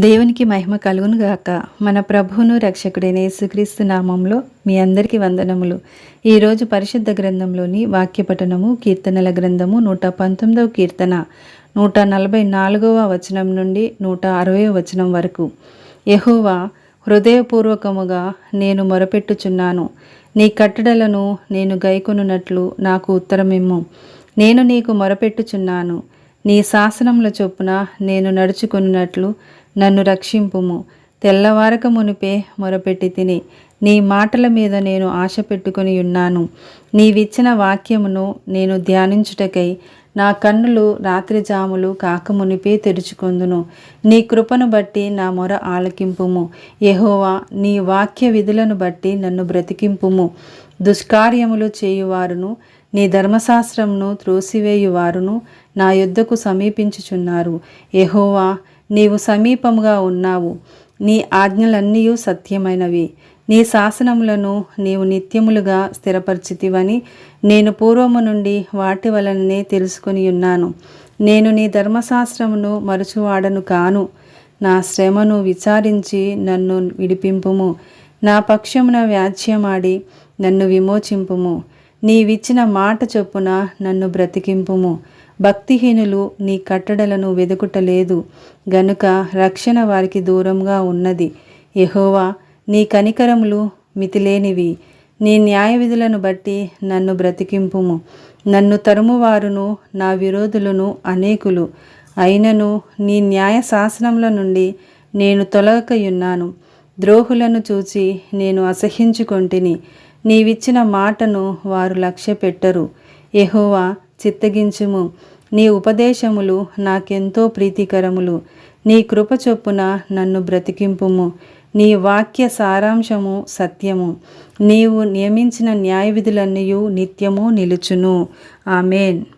దేవునికి మహిమ కలుగును గాక. మన ప్రభువును రక్షకుడైన యేసుక్రీస్తు నామంలో మీ అందరికీ వందనములు. ఈరోజు పరిశుద్ధ గ్రంథంలోని వాక్యపఠనము కీర్తనల గ్రంథము నూట పంతొమ్మిదవ కీర్తన నూట నలభై నాలుగవ వచనం నుండి నూట అరవై వచనం వరకు. యహోవా హృదయపూర్వకముగా నేను మొరపెట్టుచున్నాను. నీ కట్టడలను నేను గైకొనున్నట్లు నాకు ఉత్తరమిమ్ము. నేను నీకు మొరపెట్టుచున్నాను. నీ శాసనముల చొప్పున నేను నడుచుకున్నట్లు నన్ను రక్షింపుము. తెల్లవారక మునిపే మొరపెట్టి తిని నీ మాటల మీద నేను ఆశ పెట్టుకుని ఉన్నాను. నీవిచ్చిన వాక్యమును నేను ధ్యానించుటకై నా కన్నులు రాత్రి జాములు కాకమునిపే తెరుచుకొందును. నీ కృపను బట్టి నా మొర ఆలకింపుము. యహోవా నీ వాక్య విధులను బట్టి నన్ను బ్రతికింపుము. దుష్కార్యములు చేయువారును నీ ధర్మశాస్త్రంను త్రోసివేయువారును నా యుద్ధకు సమీపించుచున్నారు. యహోవా నీవు సమీపముగా ఉన్నావు. నీ ఆజ్ఞలన్నీ సత్యమైనవి. నీ శాసనములను నీవు నిత్యములుగా స్థిరపరిచితివని నేను పూర్వము నుండి వాటి వలననే తెలుసుకుని ఉన్నాను. నేను నీ ధర్మశాస్త్రమును మరచువాడను కాను. నా శ్రమను విచారించి నన్ను విడిపింపుము. నా పక్షమున వ్యాజ్యమాడి నన్ను విమోచింపుము. నీవిచ్చిన మాట చొప్పున నన్ను బ్రతికింపుము. భక్తిహీనులు నీ కట్టడలను వెదుకుటలేదు. గనుక రక్షణ వారికి దూరంగా ఉన్నది. యహోవా నీ కనికరములు మితిలేనివి. నీ న్యాయ విధులను బట్టి నన్ను బ్రతికింపుము. నన్ను తరుమువారును నా విరోధులను అనేకులు. అయినను నీ న్యాయ శాసనముల నుండి నేను తొలగకయున్నాను. ద్రోహులను చూచి నేను అసహించుకొంటిని నీవిచ్చిన మాటను వారు లక్ష్య పెట్టరు ఎహోవా చిత్తగించుము. నీ ఉపదేశములు నాకెంతో ప్రీతికరములు. నీ కృప చొప్పున నన్ను బ్రతికింపుము. నీ వాక్య సారాంశము సత్యము. నీవు నియమించిన న్యాయ విధులన్నీ నిత్యము నిలుచును. ఆమెన్.